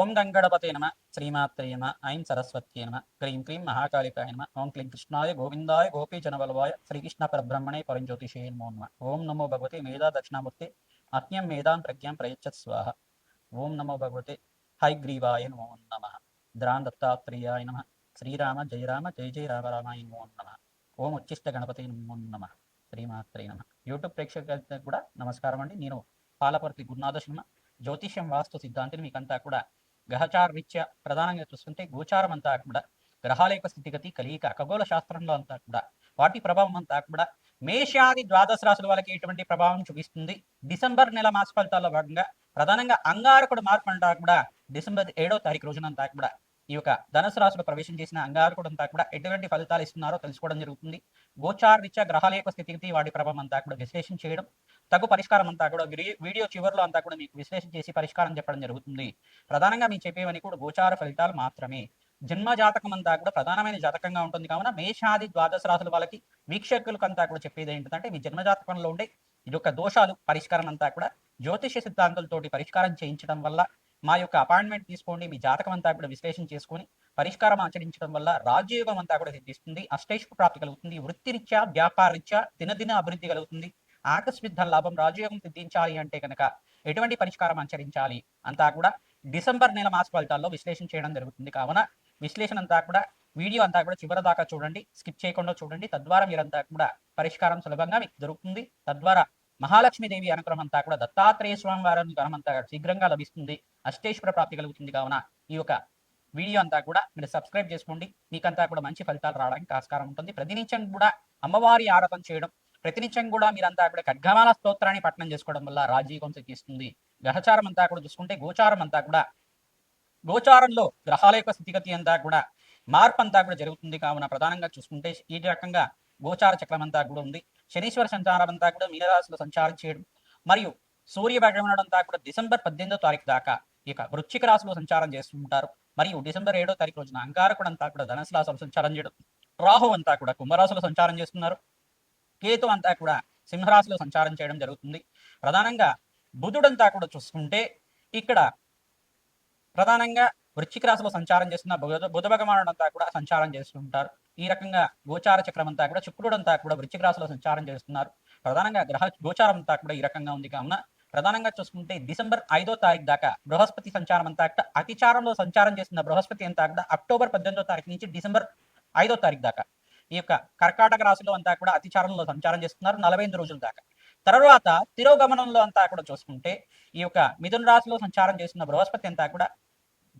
ఓం గంగణపతే నమ. శ్రీమాత్రే నమ. ఐం సరస్వత్యే నమ. క్రీం క్రీం మహాకాళికాయ నమ. ఓం క్లీం కృష్ణాయ గోవిందాయ గోపీజనవల్వాయ శ్రీకృష్ణ పరబ్రహ్మణే పరంజ్యోతిషే నమో నమ. ఓం నమో భగవతే మేధా దక్షిణామూర్తి అజ్ఞం మేధాం ప్రజ్ఞాం ప్రయచ్చత్ స్వాహ. ఓం నమో భగవతే హైగ్రీవాయ నమో నమ. ద్రాన్ దత్తాత్రేయాయ నమ. శ్రీరామ జయరామ జయ జయ రామ రామాయ నమో నమ. ఓం ఉచ్చిష్ట గణపతి నమో నమ. శ్రీమాత్రే నమ. యూట్యూబ్ ప్రేక్షకులకు కూడా నమస్కారం అండి. నేను పాలపర్తి గురునాథ శర్మ జ్యోతిష్యం వాస్తు సిద్ధాంతిని మీకంతా కూడా గ్రహచార రీత్యా ప్రధానంగా చూస్తుంటే గోచారం అంతా కూడా గ్రహాల యొక్క స్థితిగతి కలియిక ఖగోళ శాస్త్రంలో అంతా కూడా వాటి ప్రభావం అంతా కూడా మేషాది ద్వాదశ రాశుల వాళ్ళకి ఎటువంటి ప్రభావం చూపిస్తుంది? డిసెంబర్ నెల మాస ఫలితాల్లో భాగంగా ప్రధానంగా అంగారకుడు మార్పు అంటా కూడా డిసెంబర్ ఏడో తారీఖు రోజునంతా కూడా ఈ యొక్క ధనుసు రాశిలో ప్రవేశం చేసిన అంగారకుడు అంతా కూడా ఎటువంటి ఫలితాలు ఇస్తున్నారో తెలుసుకోవడం జరుగుతుంది. గోచార రీత్యా గ్రహాల యొక్క స్థితిగతి వాటి ప్రభావం అంతా కూడా విశ్లేషణ చేయడం తగు పరిష్కారం అంతా కూడా వీడియో చివరిలో అంతా కూడా మీకు విశ్లేషణ చేసి పరిష్కారం చెప్పడం జరుగుతుంది. ప్రధానంగా మీకు చెప్పేవని కూడా గోచార ఫలితాలు మాత్రమే. జన్మ జాతకం అంతా కూడా ప్రధానమైన జాతకంగా ఉంటుంది. కావున మేషాది ద్వాదశ రాశుల వాళ్ళకి వీక్షకులకు అంతా కూడా చెప్పేది ఏంటంటే మీ జన్మ జాతకంలో ఉండే ఇది యొక్క దోషాలు పరిష్కారం అంతా కూడా జ్యోతిష సిద్ధాంతాలతోటి పరిష్కారం చేయించడం వల్ల మా యొక్క అపాయింట్మెంట్ తీసుకోండి మీ జాతకం అంతా కూడా విశ్లేషణ చేసుకొని పరిష్కారం ఆచరించడం వల్ల రాజ్యయోగం అంతా కూడా సిద్ధిస్తుంది అష్టైష్ ప్రాప్తి కలుగుతుంది వృత్తిరీత్యా వ్యాపారరీత్యా దినదిన అభివృద్ధి కలుగుతుంది. ఆకస్మిక లాభం రాజయోగం సిద్ధించాలి అంటే కనుక ఎటువంటి పరిష్కారం ఆచరించాలి అంతా కూడా డిసెంబర్ నెల మాస ఫలితాల్లో విశ్లేషణ చేయడం జరుగుతుంది. కావున విశ్లేషణ అంతా కూడా వీడియో అంతా కూడా చివరి దాకా చూడండి స్కిప్ చేయకుండా చూడండి. తద్వారా మీరంతా కూడా పరిష్కారం సులభంగా మీకు దొరుకుతుంది. తద్వారా మహాలక్ష్మీదేవి అనుగ్రహం అంతా కూడా దత్తాత్రేయ స్వామి వారి అనుగ్రహం అంతా శీఘ్రంగా లభిస్తుంది. అష్టేశ్వర ప్రాప్తి కలుగుతుంది కావున ఈ యొక్క వీడియో అంతా కూడా మీరు సబ్స్క్రైబ్ చేసుకోండి. మీకంతా కూడా మంచి ఫలితాలు రావడానికి ఆస్కారం ఉంటుంది. ప్రతినిత్యం కూడా అమ్మవారి ఆరాధన చేయడం ప్రతినిత్యం కూడా మీరంతా కూడా ఖడ్గమాల స్తోత్రాన్ని పఠనం చేసుకోవడం వల్ల రాజీవం సిద్ధిస్తుంది. గ్రహచారం అంతా కూడా చూసుకుంటే గోచారం అంతా కూడా గోచారంలో గ్రహాల యొక్క స్థితిగతి అంతా కూడా మార్పు అంతా కూడా జరుగుతుంది కావున ప్రధానంగా చూసుకుంటే ఈ రకంగా గోచార చక్రం అంతా కూడా ఉంది. శనీశ్వర సంచారం అంతా కూడా మీనరాశిలో సంచారం చేయడం మరియు సూర్య భగవానుడు అంతా కూడా డిసెంబర్ పద్దెనిమిదో తారీఖు దాకా ఇక వృశ్చిక రాశిలో సంచారం చేస్తుంటారు మరియు డిసెంబర్ ఏడో తారీఖు రోజున అంగారకుడు అంతా కూడా ధనుసు రాశిలో సంచారం చేయడం రాహు అంతా కూడా కుంభరాశిలో సంచారం చేస్తున్నారు. కేతు అంతా కూడా సింహరాశిలో సంచారం చేయడం జరుగుతుంది. ప్రధానంగా బుధుడంతా కూడా చూసుకుంటే ఇక్కడ ప్రధానంగా వృశ్చిక రాశిలో సంచారం చేస్తున్న బుధ బుధ భగవానుడు అంతా కూడా సంచారం చేస్తుంటారు ఈ రకంగా గోచార చక్రం అంతా కూడా శుక్రుడు అంతా కూడా వృశ్చిక రాశిలో సంచారం చేస్తున్నారు. ప్రధానంగా గ్రహ గోచారం అంతా కూడా ఈ రకంగా ఉంది కావున ప్రధానంగా చూసుకుంటే డిసెంబర్ ఐదో తారీఖు దాకా బృహస్పతి సంచారం అంతా కూడా అతిచారంలో సంచారం చేస్తున్న బృహస్పతి అంతా కూడా అక్టోబర్ పద్దెనిమిదో తారీఖు నుంచి డిసెంబర్ ఐదో తారీఖు దాకా ఈ యొక్క కర్కాటక రాశిలో అంతా కూడా అతిచారంలో సంచారం చేస్తున్నారు నలభై ఎనిమిది రోజుల దాకా. తర్వాత తిరోగమనంలో అంతా కూడా చూసుకుంటే ఈ యొక్క మిథున రాశిలో సంచారం చేస్తున్న బృహస్పతి అంతా కూడా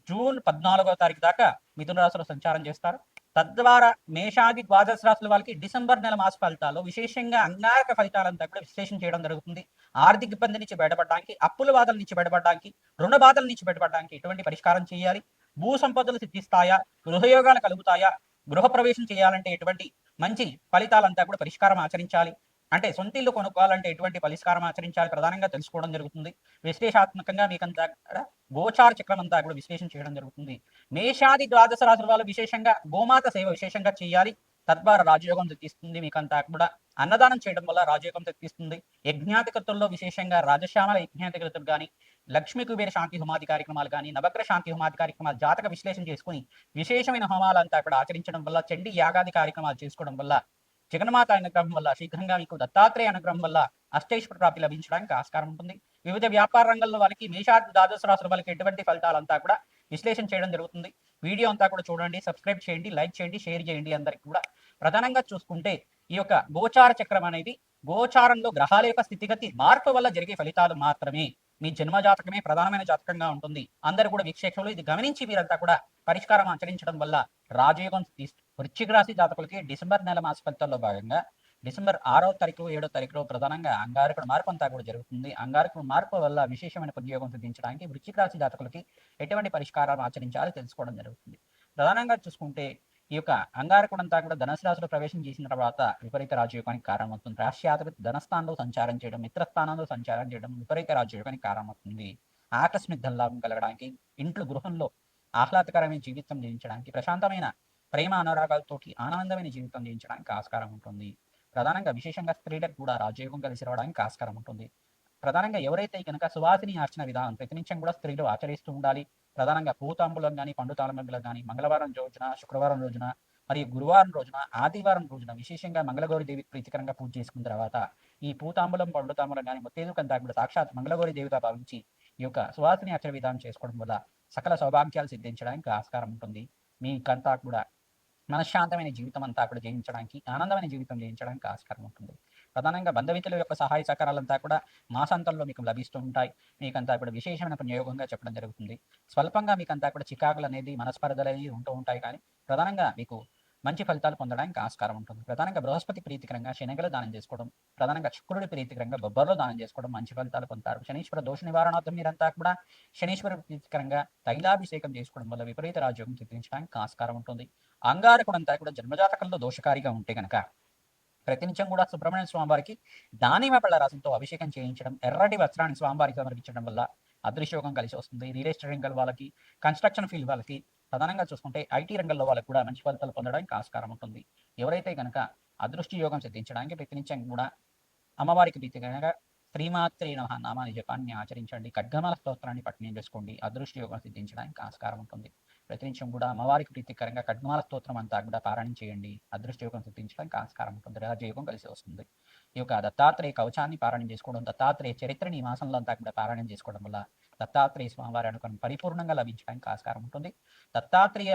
జూన్ పద్నాలుగో తారీఖు దాకా మిథున రాశిలో సంచారం చేస్తారు. తద్వారా మేషాది ద్వాదశ రాశుల వాళ్ళకి డిసెంబర్ నెల మాస ఫలితాల్లో విశేషంగా అంగారక ఫలితాలంతా కూడా విశ్లేషణ చేయడం జరుగుతుంది. ఆర్థిక ఇబ్బంది నుంచి బయటపడడానికి అప్పుల బాధల నుంచి బయటపడడానికి రుణ బాధల నుంచి బయటపడడానికి ఎటువంటి పరిష్కారం చేయాలి? భూ సంపదలు సిద్ధిస్తాయా? గృహయోగాలు కలుగుతాయా? గృహ ప్రవేశం చేయాలంటే ఎటువంటి మంచి ఫలితాలంతా కూడా పరిష్కారం ఆచరించాలి. అంటే సొంత ఇల్లు కొనుక్కోవాలంటే ఎటువంటి పరిష్కారం ఆచరించాలి ప్రధానంగా తెలుసుకోవడం జరుగుతుంది. విశ్లేషాత్మకంగా మీకంతా కూడా గోచార చక్రం అంతా కూడా విశ్లేషణ చేయడం జరుగుతుంది. మేషాది ద్వాదశ రాశుల వాళ్ళు విశేషంగా గోమాత సేవ విశేషంగా చేయాలి. తద్వారా రాజయోగం తెప్పిస్తుంది. మీకంతా కూడా అన్నదానం చేయడం వల్ల రాజయోగం తెప్పిస్తుంది. యజ్ఞాధికతుల్లో విశేషంగా రాజశ్యామల యజ్ఞాధికతులు కానీ లక్ష్మీ కుబేర శాంతి హోమాది కార్యక్రమాలు కానీ నవగ్ర శాంతి హోమాది కార్యక్రమాలు జాతక విశ్లేషణ చేసుకుని విశేషమైన హోమాలంతా కూడా ఆచరించడం వల్ల చండి యాగాది కార్యక్రమాలు చేసుకోవడం వల్ల జగన్మాత అనుగ్రహం వల్ల శీఘ్రంగా మీకు దత్తాత్రేయ అనుగ్రహం వల్ల అష్టైశ్వర ప్రాప్తి లభించడానికి ఆస్కారం ఉంటుంది. వివిధ వ్యాపార రంగంలో వాళ్ళకి మేషాది ద్వాదశ రాశుల వాళ్ళకి ఎటువంటి ఫలితాలంతా కూడా విశ్లేషణ చేయడం జరుగుతుంది. వీడియో అంతా కూడా చూడండి సబ్స్క్రైబ్ చేయండి లైక్ చేయండి షేర్ చేయండి అందరికి కూడా. ప్రధానంగా చూసుకుంటే ఈ యొక్క గోచార చక్రం అనేది గోచారంలో గ్రహాల యొక్క స్థితిగతి మార్పు వల్ల జరిగే ఫలితాలు మాత్రమే. మీ జన్మ జాతకమే ప్రధానమైన జాతకంగా ఉంటుంది. అందరు కూడా వీక్షకులు ఇది గమనించి మీరంతా కూడా పరిష్కారం ఆచరించడం వల్ల రాజయోగం తీస్- వృశ్చిక రాశి జాతకులకి డిసెంబర్ నెల మాస ఫలితాల్లో భాగంగా డిసెంబర్ ఆరో తారీఖు ఏడో తారీఖులో ప్రధానంగా అంగారకుడు మార్పు అంతా కూడా జరుగుతుంది. అంగారకుడు మార్పు వల్ల విశేషమైన ఉద్యోగం సిద్ధించడానికి వృశ్చిక రాశి జాతకులకి ఎటువంటి పరిష్కారాలు ఆచరించాలో తెలుసుకోవడం జరుగుతుంది. ప్రధానంగా చూసుకుంటే ఈ యొక్క అంగారకుడంతా కూడా ధనుసు రాశిలో ప్రవేశం చేసిన తర్వాత విపరీత రాజయోగానికి కారణమవుతుంది. రాష్ట్రాధిపతి ధనస్థానంలో సంచారం చేయడం మిత్రస్థానంలో సంచారం చేయడం విపరీత రాజయోగానికి కారణమవుతుంది. ఆకస్మిక ధనలాభం కలగడానికి ఇంట్లో గృహంలో ఆహ్లాదకరమైన జీవితం జీవించడానికి ప్రశాంతమైన ప్రేమ అనురాగాలతోటి ఆనందమైన జీవితం జీవించడానికి ఆస్కారం ఉంటుంది. ప్రధానంగా విశేషంగా స్త్రీలకు కూడా రాజయోగం కలిసి రావడానికి ఆస్కారం ఉంటుంది. ప్రధానంగా ఎవరైతే కనుక సువాసిని ఆర్చన విధానం ప్రతినిత్యం కూడా స్త్రీలు ఆచరిస్తూ ఉండాలి. ప్రధానంగా పూతాంబులం కానీ పండు తాళమంగులం కానీ మంగళవారం రోజున శుక్రవారం రోజున మరియు గురువారం రోజున ఆదివారం రోజున విశేషంగా మంగళగౌరి దేవి ప్రీతికరంగా పూజ చేసుకున్న తర్వాత ఈ పూతాంబులం పండు కానీ ముత్తేదు కంతా సాక్షాత్ మంగళగౌరి దేవిగా భావించి ఈ యొక్క సువాసిని అక్షర విధానం చేసుకోవడం వల్ల సకల సౌభాగ్యాలు సిద్ధించడానికి ఆస్కారం ఉంటుంది. మీకంతా కూడా మనశ్శాంతమైన జీవితం అంతా కూడా జయించడానికి ఆనందమైన జీవితం జయించడానికి ఆస్కారం ఉంటుంది. ప్రధానంగా బంధవితుల యొక్క సహాయ సహకారాలంతా కూడా మాసాంతంలో మీకు లభిస్తూ ఉంటాయి. మీకంతా కూడా విశేషమైన ప్రయోగంగా చెప్పడం జరుగుతుంది. స్వల్పంగా మీకంతా కూడా చికాకులు అనేది మనస్పర్ధలు అనేది ఉంటూ ఉంటాయి. కానీ ప్రధానంగా మీకు మంచి ఫలితాలు పొందడానికి ఆస్కారం ఉంటుంది. ప్రధానంగా బృహస్పతి ప్రీతికరంగా శనగలు దానం చేసుకోవడం ప్రధానంగా శుక్రుడి ప్రీతికరంగా బొబ్బర్లో దానం చేసుకోవడం మంచి ఫలితాలు పొందుతారు. శనీశ్వర దోష నివారణార్థం మీరంతా కూడా శనీశ్వర ప్రీతికరంగా తైలాభిషేకం చేసుకోవడం వల్ల విపరీత రాజ్యోగం సిద్ధించడానికి ఆస్కారం ఉంటుంది. అంగారకుడంతా కూడా జన్మజాతకంలో దోషకారిగా ఉంటే గనక ప్రతినిత్యం కూడా సుబ్రహ్మణ్య స్వామివారికి దానిమ పళ్ళ రసంతో అభిషేకం చేయించడం ఎర్రటి వస్త్రాన్ని స్వామివారికి సమర్పించడం వల్ల అదృశ్యోగం కలిసి వస్తుంది. రియల్ ఎస్టేట్ రంగం వాళ్ళకి కన్స్ట్రక్షన్ ఫీల్డ్ వాళ్ళకి ప్రధానంగా చూసుకుంటే ఐటీ రంగంలో వాళ్ళకి కూడా మంచి ఫలితాలు పొందడానికి ఆస్కారం ఉంటుంది. ఎవరైతే కనుక అదృష్టి యోగం సిద్ధించడానికి ప్రతినిత్యం కూడా అమ్మవారికి ప్రీతికరంగా శ్రీమాత్రి నమః నామాన్ని జపాన్ని ఆచరించండి. ఖడ్గమాల స్తోత్రాన్ని పట్టణం చేసుకోండి. అదృష్టి యోగం సిద్ధించడానికి ఆస్కారం ఉంటుంది. ప్రతినిత్యం కూడా అమ్మవారికి ప్రీతికరంగా కడ్మాల స్తోత్రం అంతా కూడా పారాయణం చేయండి. అదృష్ట యోగం సిద్ధించడానికి ఆస్కారం ఉంటుంది. రాజయోగం కలిసి వస్తుంది. ఈ యొక్క దత్తాత్రేయ కవచాన్ని పారాయణం చేసుకోవడం దత్తాత్రేయ చరిత్రని ఈ మాసంలో అంతా కూడా పారాయణం చేసుకోవడం వల్ల దత్తాత్రేయ స్వామివారి అనుకుని పరిపూర్ణంగా లభించడానికి ఆస్కారం ఉంటుంది. దత్తాత్రేయ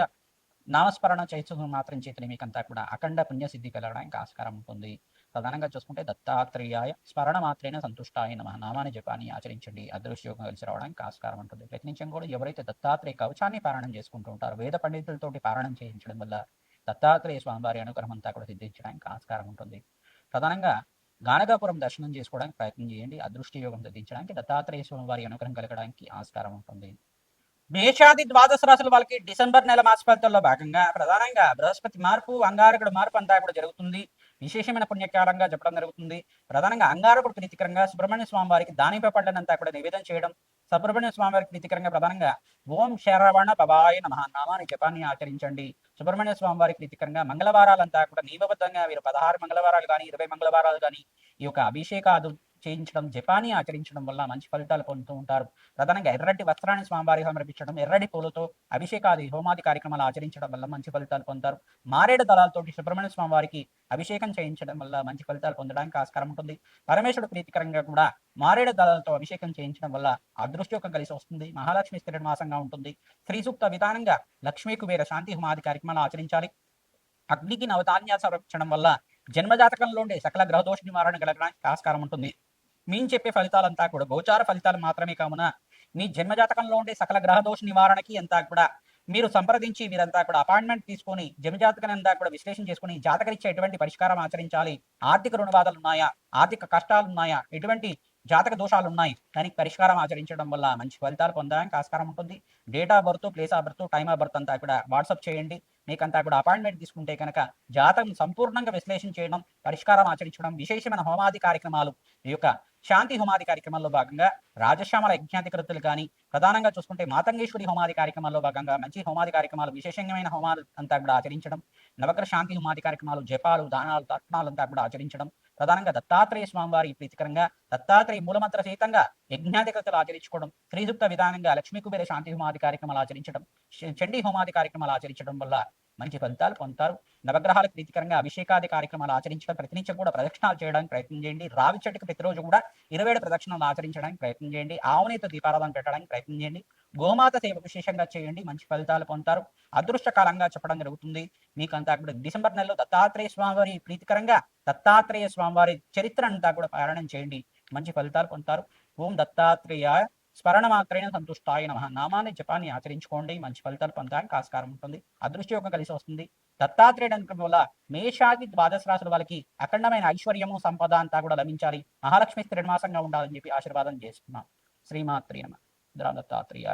నామస్మరణ చైతన్యం మాత్రం చేతనే మీకంతా కూడా అఖండ పుణ్యసిద్ధి కలగడానికి ఆస్కారం ఉంటుంది. ప్రధానంగా చూసుకుంటే దత్తాత్రేయాయ స్మరణ మాత్రేన సంతుష్టాయ నమ. నామాన్ని జపాన్ని ఆచరించండి. అదృష్టయోగం కలిసి రావడానికి ఆస్కారం ఉంటుంది. ప్రతినిత్యం కూడా ఎవరైతే దత్తాత్రేయ కవచాన్ని పారాయణం చేసుకుంటూ ఉంటారు వేద పండితులతోటి పారాయణం చేయించడం వల్ల దత్తాత్రేయ స్వామివారి అనుగ్రహం అంతా కూడా సిద్ధించడానికి ఆస్కారం ఉంటుంది. ప్రధానంగా గానగాపురం దర్శనం చేసుకోవడానికి ప్రయత్నం చేయండి. అదృష్టయోగం సిద్ధించడానికి దత్తాత్రేయ స్వామి వారి అనుగ్రహం కలగడానికి ఆస్కారం ఉంటుంది. మేషాది ద్వాదశ రాశుల వాళ్ళకి డిసెంబర్ నెల మాస ఫలితాల్లో భాగంగా ప్రధానంగా బృహస్పతి మార్పు అంగారకుడు మార్పు అంతా కూడా జరుగుతుంది. విశేషమైన పుణ్యకాలంగా చెప్పడం జరుగుతుంది. ప్రధానంగా అంగారకుడు ప్రీతికరంగా సుబ్రహ్మణ్య స్వామి వారికి దానిపై పడ్డనంతా కూడా నివేదన చేయడం సుబ్రహ్మణ్య స్వామి వారికి ప్రీతికరంగా ప్రధానంగా ఓం శరవణ పవాయ నమ నామాని జపాన్ని ఆచరించండి. సుబ్రహ్మణ్య స్వామి వారికి ప్రీతికరంగా మంగళవారాలంతా కూడా నియమబద్ధంగా వీరు పదహారు మంగళవారాలు కానీ ఇరవై మంగళవారాలు కానీ ఈ యొక్క అభిషేకాదు చేయించడం జపాని ఆచరించడం వల్ల మంచి ఫలితాలు పొందుతూ ఉంటారు. ప్రధానంగా ఎర్రటి వస్త్రాన్ని స్వామివారికి సమర్పించడం ఎర్రటి పూలతో అభిషేకాది హోమాది కార్యక్రమాలు ఆచరించడం వల్ల మంచి ఫలితాలు పొందుతారు. మారేడు దళాలతోటి సుబ్రహ్మణ్య స్వామి వారికి అభిషేకం చేయించడం వల్ల మంచి ఫలితాలు పొందడానికి ఆస్కారం ఉంటుంది. పరమేశ్వరుడు ప్రీతికరంగా కూడా మారేడు దళాలతో అభిషేకం చేయించడం వల్ల అదృష్టయోగం కలిసి వస్తుంది. మహాలక్ష్మి స్థిర మాసంగా ఉంటుంది. శ్రీ సూక్త విధానంగా లక్ష్మీ కుబేర శాంతి హోమాది కార్యక్రమాలు ఆచరించాలి. అగ్నికి నవధాన్యాలు సమర్పించడం వల్ల జన్మజాతకంలో ఉండే సకల గ్రహదోష నివారణ కలగడానికి ఆస్కారం ఉంటుంది. మేము చెప్పే ఫలితాలంతా కూడా గోచార ఫలితాలు మాత్రమే కావున మీ జన్మజాతకంలో ఉండే సకల గ్రహదోష నివారణకి అంతా కూడా మీరు సంప్రదించి మీరంతా కూడా అపాయింట్మెంట్ తీసుకొని జన్మజాతకం అంతా కూడా విశ్లేషణ చేసుకుని జాతకరిచ్చే ఎటువంటి పరిష్కారం ఆచరించాలి ఆర్థిక రుణబాధలు ఉన్నాయా ఆర్థిక కష్టాలు ఉన్నాయా ఎటువంటి జాతక దోషాలు ఉన్నాయి దానికి పరిష్కారం ఆచరించడం వల్ల మంచి ఫలితాలు పొందడానికి ఆస్కారం ఉంటుంది. Date of birth place of birth time of birth అంతా కూడా వాట్సాప్ చేయండి. మీకంతా కూడా అపాయింట్మెంట్ తీసుకుంటే కనుక జాతకం సంపూర్ణంగా విశ్లేషణ చేయడం పరిష్కారం ఆచరించడం విశేషమైన హోమాది కార్యక్రమాలు ఈ యొక్క శాంతి హోమాది కార్యక్రమంలో భాగంగా రాజశ్యామల యజ్ఞాధికృతులు కానీ ప్రధానంగా చూసుకుంటే మాతంగేశ్వరి హోమాది కార్యక్రమాల్లో భాగంగా మంచి హోమాది కార్యక్రమాలు విశేషమైన హోమాలు అంతా కూడా ఆచరించడం నవగ్రహ శాంతి హోమాది కార్యక్రమాలు జపాలు దానాలు తర్పణాలు అంతా కూడా ఆచరించడం ప్రధానంగా దత్తాత్రేయ స్వామివారి ప్రీతికరంగా దత్తాత్రేయ మూలమంత్ర సహితంగా యజ్ఞాధికృతలు ఆచరించుకోవడం శ్రీసూక్త విధానంగా లక్ష్మీ కుబేర శాంతి హోమాది కార్యక్రమాలు ఆచరించడం చండీ హోమాది కార్యక్రమాలు ఆచరించడం వల్ల మంచి ఫలితాలు పొందుతారు. నవగ్రహాల ప్రీతికరంగా అభిషేకాది కార్యక్రమాలు ఆచరించడం ప్రతినిత్యం కూడా ప్రదక్షిణాలు చేయడానికి ప్రయత్నం చేయండి. రావి చెట్టుకు ప్రతిరోజు కూడా ఇరవై ఏడు ప్రదక్షిణాలు ఆచరించడానికి ప్రయత్నం చేయండి. ఆవునేత దీపారాధన పెట్టడానికి ప్రయత్నం చేయండి. గోమాత సేవ విశేషంగా చేయండి. మంచి ఫలితాలు పొందుతారు. అదృష్టకాలంగా చెప్పడం జరుగుతుంది. మీకు అంతా కూడా డిసెంబర్ నెలలో దత్తాత్రేయ స్వామివారి ప్రీతికరంగా దత్తాత్రేయ స్వామివారి చరిత్ర అంతా కూడా పారాయణం చేయండి. మంచి ఫలితాలు పొందుతారు. ఓం దత్తాత్రేయ స్మరణ మాత్రైన సంతుష్టాయ నమ. నామాన్ని జపాన్ని ఆచరించుకోండి. మంచి ఫలితాలు పొందడానికి ఆస్కారం ఉంటుంది. అదృష్టయోగం కలిసి వస్తుంది. దత్తాత్రేయుడు అనుకోవడం వల్ల మేషాది ద్వాదశ రాశుల వాళ్ళకి అఖండమైన ఐశ్వర్యము సంపద అంతా కూడా లభించాలి. మహాలక్ష్మి త్రిమాసంగా ఉండాలని చెప్పి ఆశీర్వాదం చేస్తున్నాం. శ్రీమాత్రి నమ. దత్తాత్రేయ